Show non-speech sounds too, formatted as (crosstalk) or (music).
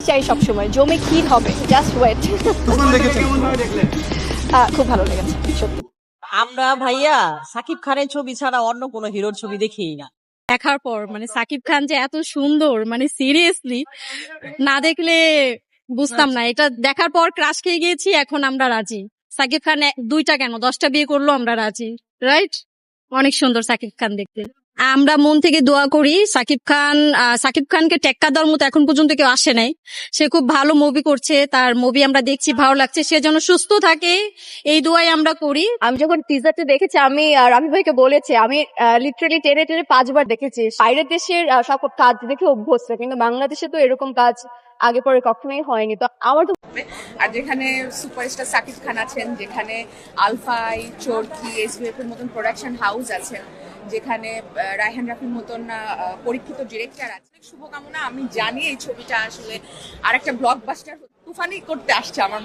চাই সবসময় জমে ক্ষীর হবে জাস্ট ওয়েট তুফান দেখেছেন (laughs) খুব ভালো লেগেছে সত্যি। আমরা ভাইয়া সাকিব খানের ছবি ছাড়া অন্য কোনো হিরোর ছবি দেখি না। দেখার পর মানে সাকিব খান যে এত সুন্দর মানে সিরিয়াসলি না দেখলে বুঝতাম না। এটা দেখার পর ক্রাশ খেয়ে গিয়েছি এখন আমরা রাজি। সাকিব খান এক- দুইটা কেন? দশটা বিয়ে করল আমরা রাজি। রাইট অনেক সুন্দর সাকিব খান দেখতে। আমরা মন থেকে দোয়া করি সাকিব খান সাকিব খানকে টেক্কা দেওয়ার মতো এখন পর্যন্ত কেউ আসে নাই। সে খুব ভালো মুভি করছে তার মুভি আমরা দেখছি ভালো লাগছে সে যেন সুস্থ থাকে এই দোয়াই আমরা করি। আমি যখন টিজারটা দেখেছি আমি রামি ভাইকে বলেছি আমি লিটারালি টেনে টেনে পাঁচবার দেখেছি। বাইরের দেশের সব কাজ দেখে অভ্যস্ত কিন্তু বাংলাদেশে তো এরকম কাজ আগে পরে কখনোই হয়নি। তো আমার তো আর যেখানে সুপারস্টার সাকিব খান আছেন যেখানে আলফাই চরকি এসবিএফ এর মতন প্রোডাকশন হাউস আছেন যেখানে রায়হান রাফির মতন পরীক্ষিত ডিরেক্টর আছে শুভকামনা, আমি জানি এই ছবিটা আসলে আর একটা ব্লকবাস্টার তুফানি করতে আসছে আমার।